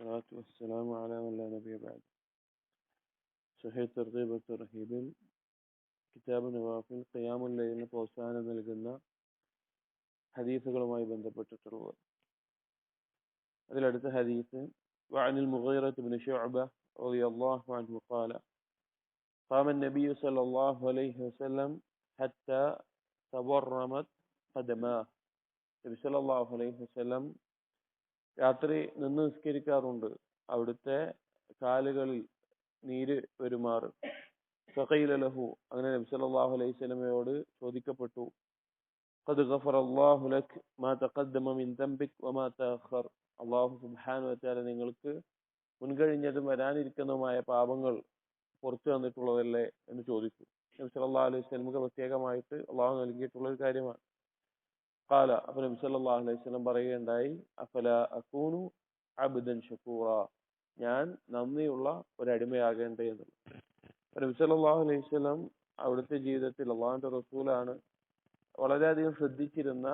والصلاة والسلام على من لا نبي بعد صحيح ترغيب الترهيب കിതാബ് നവാഫിൽ ഖിയാമുൽ ലൈലിന് പ്രോത്സാഹനം നൽകുന്ന ഹദീസുകളുമായി ബന്ധപ്പെട്ടിട്ടുള്ളത് അതിലടുത്ത ഹദീസ് وعن المغيرة بن شعبة رضي الله عنه قال قام النبي صلى الله عليه وسلم حتى تورمت قدماه നബി സല്ലല്ലാഹു അലൈഹി വസല്ലം രാത്രി നിന്ന് നിസ്കരിക്കാറുണ്ട്. അവിടുത്തെ കാലുകളിൽ നീര് പെരുമാറ് ഫഖീല ലഹു അങ്ങനെ നബി സല്ലല്ലാഹു അലൈഹി വസല്ലമയോട് ചോദിക്കപ്പെട്ടു. ഖദ് ഗഫറ അല്ലാഹു ലക് മാ തഖദ്ദമ മിൻ ദംബിക് വമാ തഅഖർ. അല്ലാഹു സുബ്ഹാനഹു വ തആല നിങ്ങൾക്ക് മുൻകഴിഞ്ഞതും വരാനിരിക്കുന്നതുമായ പാപങ്ങൾ പുറത്തു തന്നിട്ടുള്ളതല്ലേ എന്ന് ചോദിച്ചു. നബി സല്ലല്ലാഹു അലൈഹി വസല്ലമക്ക് പ്രത്യേകമായിട്ട് അള്ളാഹു നൽകിയിട്ടുള്ള ഒരു കാര്യമാണ്. കാല അപ്പൊ അലൈഹി സ്വലം പറയുകയുണ്ടായി അഫല അക്കൂനു അബുദൻ ഷക്കൂറ ഞാൻ നന്ദിയുള്ള ഒരടിമയാകേണ്ടേ എന്നുള്ളത് നബി സല്ലാഹു അലൈഹി സ്വലം അവിടുത്തെ ജീവിതത്തിൽ അല്ലാഹുവിന്റെ റസൂലാണ് വളരെയധികം ശ്രദ്ധിച്ചിരുന്ന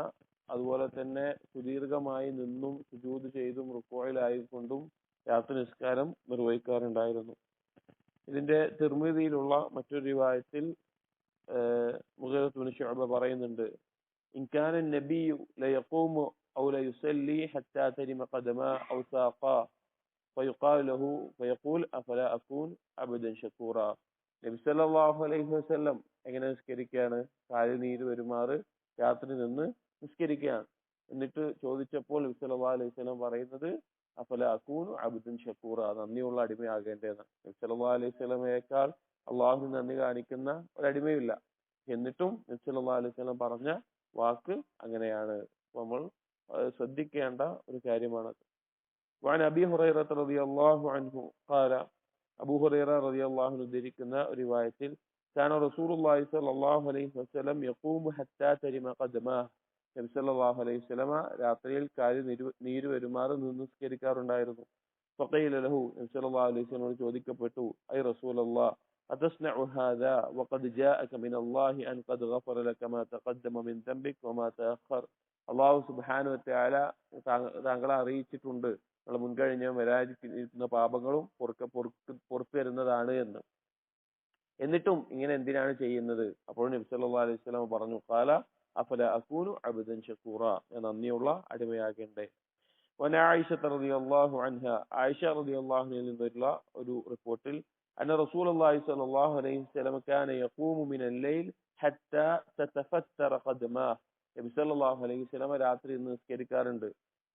അതുപോലെ തന്നെ സുദീർഘമായി നിന്നും സുജൂത് ചെയ്തും റുക്കോയിലായിക്കൊണ്ടും രാത്രി നിസ്കാരം നിർവഹിക്കാറുണ്ടായിരുന്നു. ഇതിന്റെ തിർമിതിയിലുള്ള മറ്റൊരു വായത്തിൽ മുഖേബിന് ശുഅബ പറയുന്നുണ്ട് إن كان النبي ليقوم أو ليصلي حتى ترم قدما أو ساقا فيقال له فيقول أفلا أكون عبدا شكورا നബി സല്ലല്ലാഹു അലൈഹി വസല്ലം എങ്ങനെ നിസ്കരിക്കുകയാണ് കാല് നീര് വരുമാറ് രാത്രി നിന്ന് നിസ്കരിക്കുകയാണ് എന്നിട്ട് ചോദിച്ചപ്പോൾ നബി സല്ലല്ലാഹു അലൈഹി വസല്ലം പറയുന്നത് അഫല അക്കൂനു അബ്ദുൻ ഷക്കൂറ നന്ദിയുള്ള അടിമയാകേണ്ടതെന്ന് നബി സല്ലല്ലാഹു അലൈഹി വസല്ലമയേക്കാൾ അള്ളാഹു നന്ദി കാണിക്കുന്ന ഒരു അടിമയില്ല എന്നിട്ടും നബി സല്ലല്ലാഹു അലൈഹി വസല്ലം പറഞ്ഞ വാക്ക് അങ്ങനെയാണ് നമ്മൾ ശ്രദ്ധിക്കേണ്ട ഒരു കാര്യമാണത് وعن أبي هريرة رضي الله عنه قال أبو هريرة رضي الله عنه ذكرنا رواية كان رسول الله صلى الله عليه وسلم يقوم حتى ترم قدماه നബി സല്ലല്ലാഹു അലൈഹി വസല്ലമ രാത്രിയിൽ കാല് നീര് വരുമാറ് നിസ്കരിക്കാറുണ്ടായിരുന്നു ഫഖീല ലഹു നബി സല്ലല്ലാഹു അലൈഹി വസല്ലമയോട് ചോദിക്കപ്പെട്ടു ഐ റസൂലല്ലാഹ് أتصنع هذا وقد جاءك من الله أن قد غفر لك ما تقدم من ذنبك وما تأخر അള്ളാഹു സുബാനു വറ്റാല താങ്കളെ അറിയിച്ചിട്ടുണ്ട് നിങ്ങൾ മുൻകഴിഞ്ഞ വരാതിരിക്കുന്ന പാപങ്ങളും പൊറുക്ക പൊറുക്ക് പുറത്തു തരുന്നതാണ് എന്ന് എന്നിട്ടും ഇങ്ങനെ എന്തിനാണ് ചെയ്യുന്നത് അപ്പോൾ നബി സല്ലല്ലാഹു അലൈഹി വസല്ലം പറഞ്ഞു കാല അഫല അകൂനു അബ്ദൻ ഷക്കൂറ ഞാൻ നന്ദിയുള്ള അടിമയാകേണ്ടേ വന ആയിഷ റളിയല്ലാഹു അൻഹ ആയിഷ റളിയല്ലാഹു അൻഹയിൽ നിന്നുള്ള ഒരു റിപ്പോർട്ടിൽ أن رسول الله صلى الله عليه وسلم كان يقوم من الليل حتى تتفتر قدماه നബി സല്ലല്ലാഹു അലൈഹി വസല്ലം രാത്രി നിസ്കരിക്കാറുണ്ട്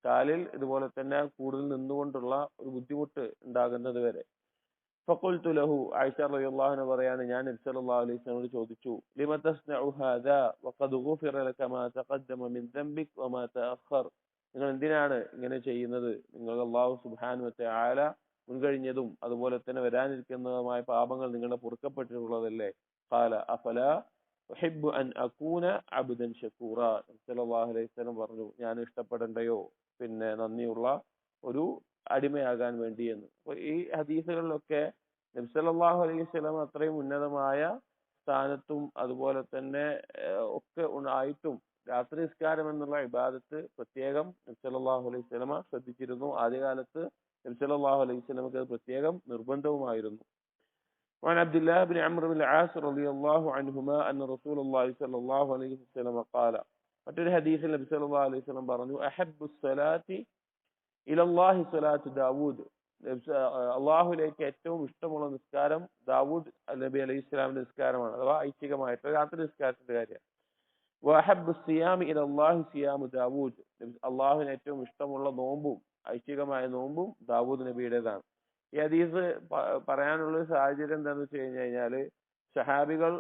കാലിൽ ഇതുപോലെ തന്നെ കൂടുതൽ നിന്നുകൊണ്ടുള്ള ഒരു ബുദ്ധിമുട്ട് ഉണ്ടാകുന്നത് വരെ فقلت له عائشة رضي الله عنها പറയാണ് ഞാൻ നബി സല്ലല്ലാഹു അലൈഹി വസല്ലമയോട് ചോദിച്ചു لما تصنع هذا وقد غفر لك ما تقدم من ذنبك وما تأخر നിങ്ങൾ എന്തിനാണ് ഇങ്ങനെ ചെയ്യുന്നത് നിങ്ങൾ അല്ലാഹു സുബ്ഹാനഹു വ തആല മുൻകഴിഞ്ഞതും അതുപോലെ തന്നെ വരാനിരിക്കുന്നതുമായ പാപങ്ങൾ നിങ്ങളുടെ പൊറുക്കപ്പെട്ടിട്ടുള്ളതല്ലേ? കാല അഫല ഹെബ് അൻ അക്കൂന അബുദൻ ഷക്കൂറ സല്ലല്ലാഹു അലൈഹി പറഞ്ഞു ഞാൻ ഇഷ്ടപ്പെടണ്ടയോ? പിന്നെ നന്ദിയുള്ള ഒരു അടിമയാകാൻ വേണ്ടി എന്ന്. അപ്പൊ ഈ ഹദീസുകളിലൊക്കെ നബി സല്ലല്ലാഹു അലൈഹി സ്വലം അത്രയും ഉന്നതമായ സ്ഥാനത്തും അതുപോലെ തന്നെ ഒക്കെ ആയിട്ടും രാത്രി നിസ്കാരം എന്നുള്ള ഇബാദത്ത് പ്രത്യേകം നബി സല്ലല്ലാഹു അലൈഹി വസല്ലമ ശ്രദ്ധിച്ചിരുന്നു ആദ്യകാലത്ത് നബി സല്ലല്ലാഹു അലൈഹി വസല്ലമക്ക് അത് പ്രത്യേകം നിർബന്ധവുമായിരുന്നു وعن عبد الله بن عمرو بن العاص رضي الله عنهما أن رسول الله صلى الله عليه وسلم قال മറ്റൊരു ഹദീസിൽ നബി സല്ലല്ലാഹു അലൈഹി വസല്ലം പറഞ്ഞു അഹബ്ബു സ്വലാത്തി ഇലല്ലാഹി സ്വലാത്തു ദാവൂദ് അള്ളാഹുലേക്ക് ഏറ്റവും ഇഷ്ടമുള്ള നിസ്കാരം ദാവൂദ് നബി അലൈഹി ഇസ്ലാമിന്റെ നിസ്കാരമാണ് അഥവാ ഐച്ഛികമായിട്ട് രാത്രി നിസ്കാരത്തിന്റെ കാര്യം സിയാമി ദാവൂദ് അള്ളാഹുവിന് ഏറ്റവും ഇഷ്ടമുള്ള നോമ്പും ഐച്ഛികമായ നോമ്പും ദാവൂദ് നബിയുടേതാണ്. ഈ ഹദീസ് പറയാനുള്ള സാഹചര്യം എന്താണെന്ന് വെച്ച് കഴിഞ്ഞു കഴിഞ്ഞാൽ ഷഹാബികൾ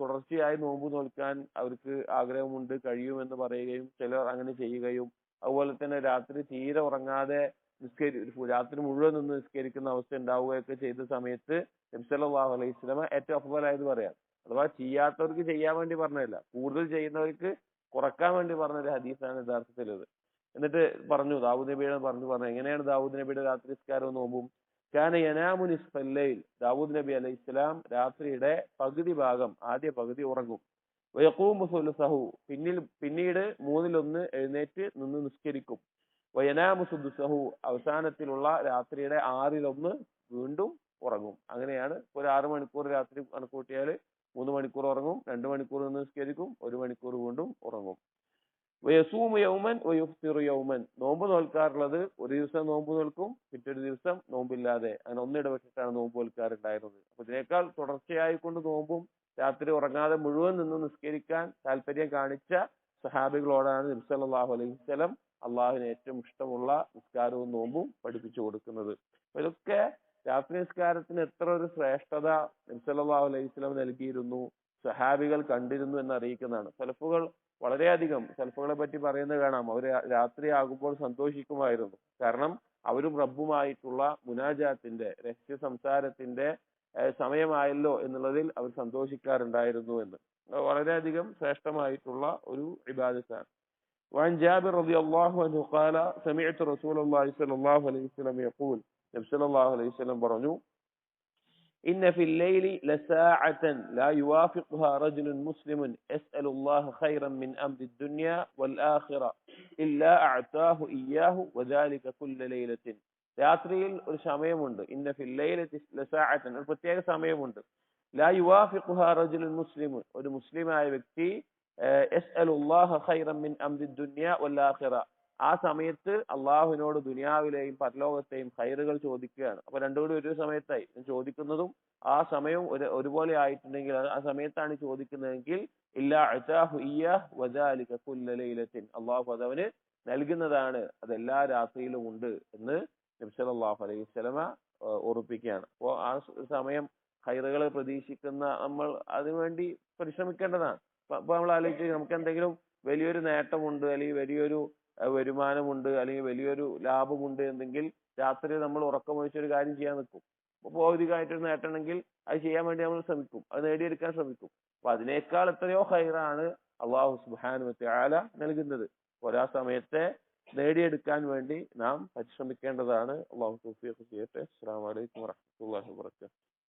തുടർച്ചയായി നോമ്പ് നോൽക്കാൻ അവർക്ക് ആഗ്രഹമുണ്ട് കഴിയുമെന്ന് പറയുകയും ചിലർ അങ്ങനെ ചെയ്യുകയും അതുപോലെ തന്നെ രാത്രി തീരെ ഉറങ്ങാതെ നിസ്കരി രാത്രി മുഴുവൻ നിന്ന് നിസ്കരിക്കുന്ന അവസ്ഥ ഉണ്ടാവുകയൊക്കെ ചെയ്ത സമയത്ത് അലൈഹി സ്വലമ ഏറ്റവും അഫ്ബലായത് പറയാം. അഥവാ ചെയ്യാത്തവർക്ക് ചെയ്യാൻ വേണ്ടി പറഞ്ഞതല്ല. കൂടുതൽ ചെയ്യുന്നവർക്ക് കുറയ്ക്കാൻ വേണ്ടി പറഞ്ഞ ഒരു ഹദീസാണ് യഥാർത്ഥത്തിൽ ഇത് എന്നിട്ട് പറഞ്ഞു ദാവൂദ് നബിയുടെ പറഞ്ഞു പറഞ്ഞു എങ്ങനെയാണ് ദാവൂദ് നബിയുടെ രാത്രി നിസ്കാരവും നോമ്പും? കാന യനാമു നിസ്ഫല്ലൈൽ ദാവൂദ് നബി അലൈഹി ഇസ്ലാം രാത്രിയുടെ പകുതി ഭാഗം ആദ്യ പകുതി ഉറങ്ങും. വയക്കൂം സുലുസഹു പിന്നിൽ പിന്നീട് മൂന്നിലൊന്ന് എഴുന്നേറ്റ് നിന്ന് നിസ്കരിക്കും. വയനാമു സുദുസഹു അവസാനത്തിലുള്ള രാത്രിയുടെ ആറിലൊന്ന് വീണ്ടും ഉറങ്ങും. അങ്ങനെയാണ് ഒരു ആറ് മണിക്കൂർ രാത്രി കണക്കൂട്ടിയാൽ രണ്ട് മണിക്കൂർ നിന്ന് നിസ്കരിക്കും ഒരു മണിക്കൂർ വീണ്ടും ഉറങ്ങും. വയസൂമ യൗമൻ വയുഫ്തിറു യൗമൻ. നോമ്പ് തോൽക്കാറുള്ളത് ഒരു ദിവസം നോമ്പ് തോൽക്കും പിറ്റൊരു ദിവസം നോമ്പില്ലാതെ. അങ്ങനെ ഒന്നിടവിട്ടിട്ടാണ് നോമ്പ് തോൽക്കാറുണ്ടായിരുന്നത്. അപ്പൊ ഇതിനേക്കാൾ തുടർച്ചയായി കൊണ്ട് നോമ്പും രാത്രി ഉറങ്ങാതെ മുഴുവൻ നിന്ന് നിസ്കരിക്കാൻ താല്പര്യം കാണിച്ച സഹാബികളോടാണ് നബ്സല്ലാഹു അലൈഹി സ്വലം അള്ളാഹുവിന് ഏറ്റവും ഇഷ്ടമുള്ള നിസ്കാരവും നോമ്പും പഠിപ്പിച്ചു കൊടുക്കുന്നത്. ഇതൊക്കെ രാത്രി നിസ്കാരത്തിന് എത്ര ഒരു ശ്രേഷ്ഠത നബ്സല്ലാഹു അലൈഹി സ്വലം നൽകിയിരുന്നു. സഹാബികൾ കണ്ടിരുന്നു എന്ന് അറിയിക്കുന്നതാണ് സലഫുകൾ വളരെയധികം സലഫുകളെ പറ്റി പറയുന്നത് കാണാം അവർ രാത്രി ആകുമ്പോൾ സന്തോഷിക്കുമായിരുന്നു കാരണം അവരും റബ്ബുമായിട്ടുള്ള മുനാജാത്തിന്റെ രഹസ്യ സംസാരത്തിന്റെ ഏഹ് സമയമായല്ലോ എന്നുള്ളതിൽ അവർ സന്തോഷിക്കാറുണ്ടായിരുന്നു എന്ന് അത് വളരെയധികം ശ്രേഷ്ഠമായിട്ടുള്ള ഒരു ഇബാദത്താണ് وعن جابر رضي الله عنه قال سمعت رسول الله صلى الله عليه وسلم يقول نبي صلى الله عليه وسلم പറഞ്ഞു إن في الليل لساعة لا يوافقها رجل مسلم يسأل الله خيرا من أمر الدنيا والآخرة إلا أعطاه إياه وذلك كل ليلة രാത്രിയിൽ ഒരു സമയമുണ്ട് ഇന്ന ഫില്ലയിലെ ലസാഅത്തൻ ഒരു പ്രത്യേക സമയമുണ്ട് ലാ യുവാഫിഖുഹ റജുലുൻ മുസ്ലിം ഒരു മുസ്ലിമായ വ്യക്തി യസ്അലുല്ലാഹ ഖൈറൻ മിൻ അംരി ദുനിയ വൽ ആഖിറ ആ സമയത്ത് അള്ളാഹുവിനോട് ദുനിയാവിലെയും പരലോകത്തെയും ഖൈറുകൾ ചോദിക്കുകയാണ്. അപ്പൊ രണ്ടും കൂടി ഒരു സമയത്തായി. ചോദിക്കുന്നതും ആ സമയം ഒരു ഒരുപോലെ ആയിട്ടുണ്ടെങ്കിൽ ആ സമയത്താണ് ചോദിക്കുന്നതെങ്കിൽ അള്ളാഹു അതവന് നൽകുന്നതാണ്. അതെല്ലാ രാത്രിയിലും ഉണ്ട് എന്ന് നബി സല്ലല്ലാഹു അലൈഹി സ്വലമ ഉറപ്പിക്കുകയാണ്. അപ്പോൾ ആ സമയം ഹൈറുകളെ പ്രതീക്ഷിക്കുന്ന നമ്മൾ അതിനുവേണ്ടി പരിശ്രമിക്കേണ്ടതാണ്. അപ്പൊ നമ്മൾ ആലോചിച്ച് നമുക്ക് എന്തെങ്കിലും വലിയൊരു നേട്ടമുണ്ട് അല്ലെങ്കിൽ വലിയൊരു വരുമാനമുണ്ട് അല്ലെങ്കിൽ വലിയൊരു ലാഭമുണ്ട് എന്നെങ്കിൽ രാത്രി നമ്മൾ ഉറക്കമൊഴിച്ചൊരു കാര്യം ചെയ്യാൻ നിൽക്കും. ഭൗതികമായിട്ടൊരു നേട്ടമുണ്ടെങ്കിൽ അത് ചെയ്യാൻ വേണ്ടി നമ്മൾ ശ്രമിക്കും അത് നേടിയെടുക്കാൻ ശ്രമിക്കും. അപ്പൊ അതിനേക്കാൾ എത്രയോ ഹൈറാണ് അള്ളാഹു സുബാനു ആല നൽകുന്നത്. ഒരാ സമയത്തെ നേടിയെടുക്കാൻ വേണ്ടി നാം പരിശ്രമിക്കേണ്ടതാണ്. അള്ളാഹു തൗഫീഖ് ചെയ്യട്ടെ. അസ്സാം വലൈക്കും വറഹ്മത്തുള്ളാഹി വാബർക്കാത്തു